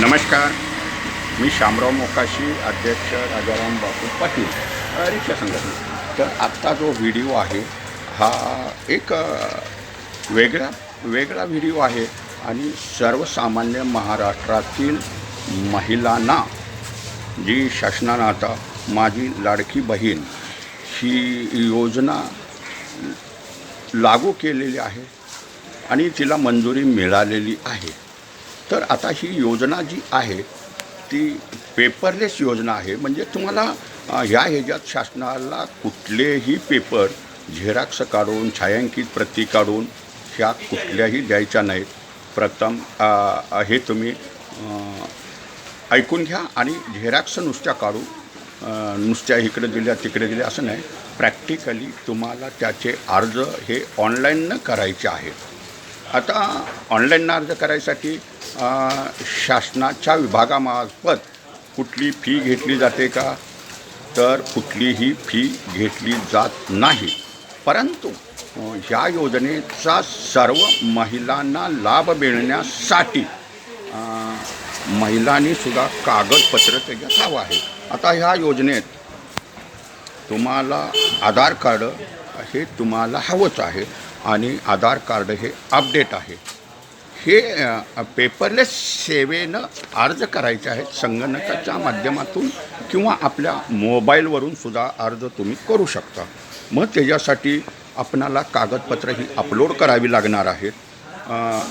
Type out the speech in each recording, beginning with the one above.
नमस्कार. मी शामराव मोकाशी अध्यक्ष राजाराम बापू पाटील रिक्षा संघटना. तर आत्ता जो व्हिडिओ आहे हा एक वेगळा वेगळा व्हिडिओ आहे आणि सर्वसामान्य महाराष्ट्रातील महिलांना जी शासनानं आता माझी लाडकी बहीण ही योजना लागू केलेली आहे आणि तिला मंजुरी मिळालेली आहे. तर आता ही योजना जी आहे ती पेपरलेस योजना आहे. म्हणजे तुम्हाला ह्या ह्याच्यात शासनाला कुठलेही पेपर झेरॉक्स काढून छायांकित प्रती काढून ह्या कुठल्याही द्यायच्या नाहीत. प्रथम हे तुम्ही ऐकून घ्या आणि झेरॉक्स नुसत्या काढू. नुसत्या इकडे दिल्या तिकडे दिल्या असं नाही. प्रॅक्टिकली तुम्हाला त्याचे अर्ज हे ऑनलाईन करायचे आहेत. आता ऑनलाईन अर्ज करायसाठी शासनाच्या विभागामार्फत कुठली फी घेतली जाते का? तर कुठलीही फी घेतली जात नाही. परंतु या योजनेचा सर्व महिलांना लाभ मिळण्यासाठी महिलांनीसुद्धा महिलांनी सुद्धा कागदपत्र त्याच्यात हवं आहे. आता ह्या योजनेत तुम्हाला आधार कार्ड हे तुम्हाला हवंच आहे. आणि आधार कार्ड हे अपडेट आहे. हे पेपरलेस सेवेनं अर्ज करायचे आहेत संगणकाच्या माध्यमातून किंवा आपल्या मोबाईलवरून सुद्धा अर्ज तुम्ही करू शकता. मग त्याच्यासाठी आपणाला कागदपत्र ही अपलोड करावी लागणार आहेत.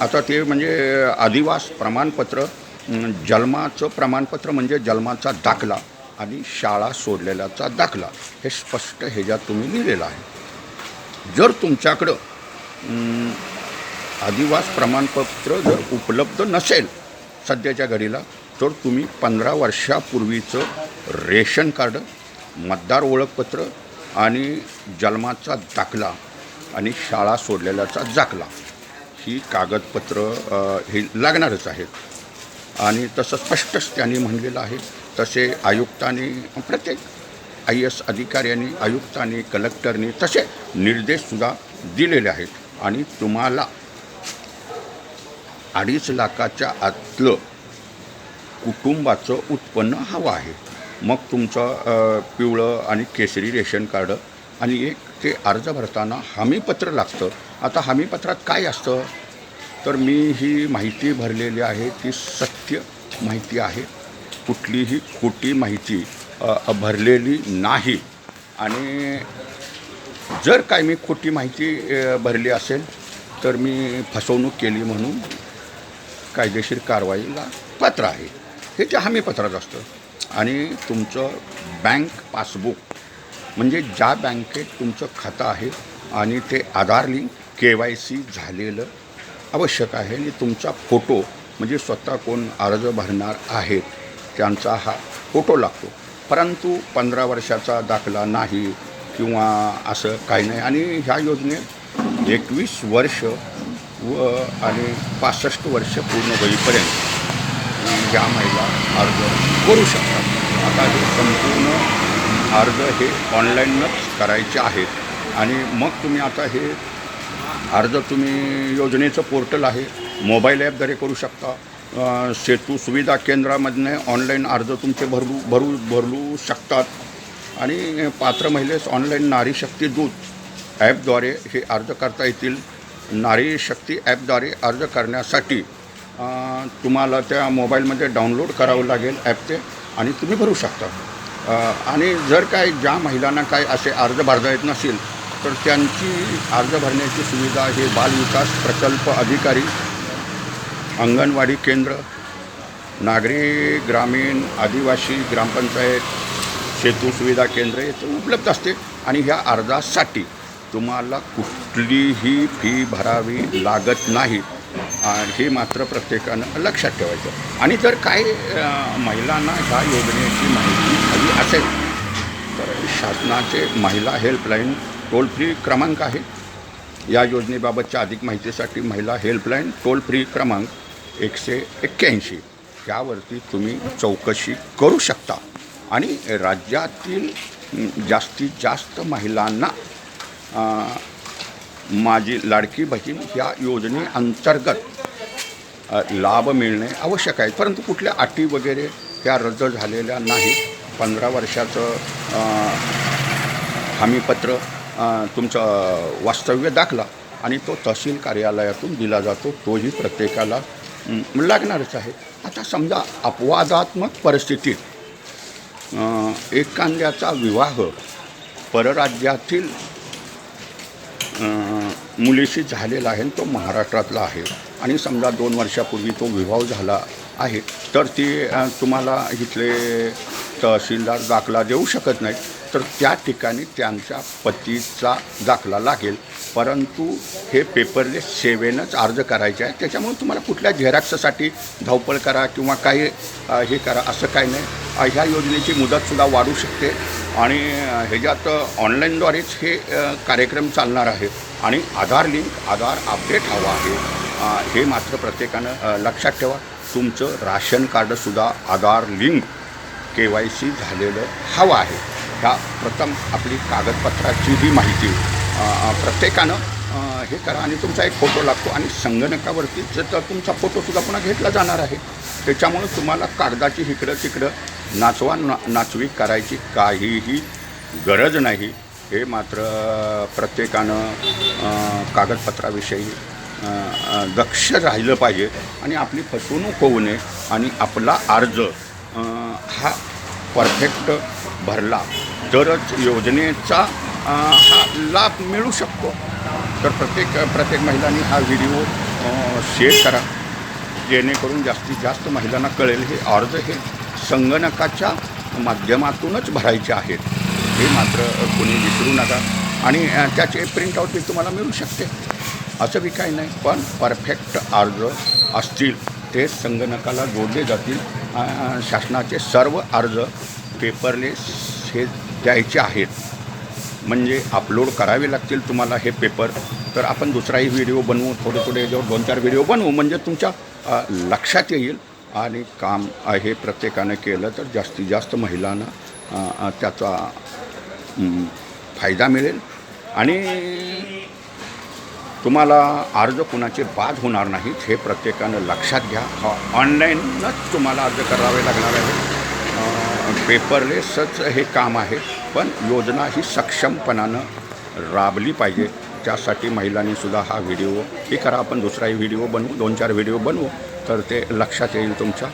आता ते म्हणजे आदिवास प्रमाणपत्र जन्माचं प्रमाणपत्र म्हणजे जन्माचा दाखला आणि शाळा सोडलेल्याचा दाखला हे स्पष्ट ह्याच्यात तुम्ही लिहिलेलं आहे. जर तुमच्याकडं आदिवास प्रमाणपत्र जर उपलब्ध नसेल सध्याच्या घडीला तर तुम्ही पंधरा वर्षापूर्वीचं रेशन कार्ड मतदार ओळखपत्र आणि जन्माचा दाखला आणि शाळा सोडलेल्याचा दाखला ही कागदपत्र हे लागणारच आहेत. आणि तसं स्पष्टच त्यांनी म्हणलेलं आहे तसे आयुक्तांनी प्रत्येक आय एस अधिकाऱ्यांनी आयुक्तांनी कलेक्टरनी तसे निर्देशसुद्धा दिलेले आहेत. आणि तुम्हाला अडीच लाखाच्या आतलं कुटुंबाचं उत्पन्न हवं आहे. मग तुमचं पिवळं आणि केसरी रेशन कार्ड आणि एक ते अर्ज भरताना हमीपत्र लागतं. आता हमीपत्रात काय असतं? तर मी ही माहिती भरलेली आहे ती सत्य माहिती आहे. कुठलीही खोटी माहिती भरलेली नाही. आणि जर काय मी खोटी माहिती भरली असेल तर मी फसवणूक केली म्हणून कायदेशीर कारवाईला पात्र आहे. हे त्या हमीपत्राचं असतं. आणि तुमचं बँक पासबुक म्हणजे ज्या बँकेत तुमचं खातं आहे आणि ते Aadhaar link K Y C झालेलं आवश्यक आहे आणि तुमचा फोटो म्हणजे स्वतः कोण अर्ज भरणार आहेत त्यांचा हा फोटो लागतो. परंतु पंधरा वर्षाचा दाखला नाही किंवा असं काही नाही. आणि ह्या योजनेत एकवीस वर्ष व आणि पासष्ट वर्ष पूर्ण होईपर्यंत या महिला अर्ज करू शकतात. आता हे संपूर्ण अर्ज हे ऑनलाईनच करायचे आहेत. आणि मग तुम्ही आता हे अर्ज तुम्ही योजनेचं पोर्टल आहे. मोबाईल ॲपद्वारे करू शकता. सेतू सुविधा केंद्रामधनं ऑनलाईन अर्ज तुमचे भरू भरू भरू शकतात. आणि पात्र महिलेस ऑनलाईन नारी शक्ती दूत ॲपद्वारे हे अर्ज करता येतील. नारी शक्ती ॲपद्वारे अर्ज करण्यासाठी तुम्हाला त्या मोबाईलमध्ये डाउनलोड करावं लागेल ॲप ते आणि तुम्ही भरू शकता. आणि जर काय ज्या महिलांना काय असे अर्ज भरता येत नसेल तर त्यांची अर्ज भरण्याची सुविधा हे बालविकास प्रकल्प अधिकारी अंगणवाडी केंद्र नागरी ग्रामीण आदिवासी ग्रामपंचायत सेतू सुविधा केंद्र येथे उपलब्ध असते आणि ह्या अर्जासाठी तुम्हाला कुठलीही फी भरावी लागत नाही. आणि हे मात्र प्रत्येकानं लक्षात ठेवायचं. आणि जर काय महिलांना ह्या योजनेची माहिती हवी असेल तर शासनाचे महिला हेल्पलाईन टोल फ्री क्रमांक आहे. या योजनेबाबतच्या अधिक माहितीसाठी महिला हेल्पलाईन टोल फ्री क्रमांक एकशे एक्क्याऐंशी. यावरती तुम्ही चौकशी करू शकता. आणि राज्यातील जास्तीत जास्त महिलांना माझी लाडकी बहीण ह्या योजनेअंतर्गत लाभ मिळणे आवश्यक आहे. परंतु कुठल्या अटी वगैरे त्या रद्द झालेल्या नाहीत. पंधरा वर्षाचं हमीपत्र तुमचं वास्तव्य दाखला आणि तो तहसील कार्यालयातून दिला जातो. तोही प्रत्येकाला लागणारच आहे. आता समजा अपवादात्मक परिस्थितीत एखाद्याचा विवाह परराज्यातील मुलीशी झालेला आहे तो महाराष्ट्रातला आहे. आणि समजा दोन वर्षापूर्वी तो विवाह झाला आहे तर ती तुम्हाला इथले तहसीलदार दाखला देऊ शकत नाही तर त्या ठिकाणी त्यांच्या पतीचा दाखला लागेल. परंतु हे पेपरलेस सेवेनंच अर्ज करायचे आहे त्याच्यामुळे तुम्हाला कुठल्या झेरॉक्ससाठी धावपळ करा किंवा काही हे करा असं काही नाही. ह्या योजनेची मुदतसुद्धा वाढू शकते. आणि ह्याच्यात ऑनलाईनद्वारेच हे कार्यक्रम चालणार आहे. आणि आधार लिंक आधार अपडेट हवा आहे. हे मात्र प्रत्येकानं लक्षात ठेवा. तुमचं ration कार्डसुद्धा Aadhaar link K Y C झालेलं हवं आहे. ह्या प्रथम आपली कागदपत्राची ही माहिती प्रत्येकानं हे करा आणि तुमचा एक फोटो लागतो आणि संगणकावरती तर तुमचा फोटोसुद्धा पुन्हा घेतला जाणार आहे. त्याच्यामुळं तुम्हाला कागदाची इकडं तिकडं नाचवा ना नाचवी करायची काहीही गरज नाही. हे मात्र प्रत्येकानं कागदपत्राविषयी दक्ष राहिलं पाहिजे आणि आपली फसवणूक होऊ नये आणि आपला अर्ज हा परफेक्ट भरला तरच योजनेचा हा लाभ मिळू शकतो. तर प्रत्येक प्रत्येक महिलांनी हा व्हिडिओ शेअर करा. जेणेकरून जास्तीत जास्त महिलांना कळेल हे अर्ज हे संगणकाच्या माध्यमातूनच भरायचे आहेत. हे मात्र कोणी विसरू नका. आणि त्याचे प्रिंटआउट मी तुम्हाला मिळू शकते. असं बी काही नाही पण परफेक्ट अर्ज असतील. ते संगणकाला जोडले जातील. शासनाचे सर्व अर्ज पेपरलेस हे द्यायचे आहेत. म्हणजे अपलोड करावे लागतील तुम्हाला हे पेपर तर आपण दुसराही व्हिडिओ बनवू थोडे थोडे याच्यावर दोन चार व्हिडिओ बनवू. म्हणजे तुमच्या लक्षात येईल आणि काम हे प्रत्येकानं केलं तर जास्तीत जास्त महिलांना त्याचा फायदा मिळेल. आणि तुम्हाला अर्ज कुणाचे बाद होणार नाहीत हे प्रत्येकानं लक्षात घ्या. हा ऑनलाईनच तुम्हाला अर्ज करावे लागणार आहे पेपरलेसच हे काम आहे पण योजना ही सक्षमपणानं राबली पाहिजे. त्यासाठी महिलांनीसुद्धा हा व्हिडिओ हे करा आपण दुसराही व्हिडिओ बनवू दोन चार व्हिडिओ बनवू तर ते लक्षात येईल तुमच्या.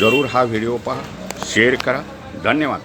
जरूर हा व्हिडिओ पहा शेअर करा. धन्यवाद.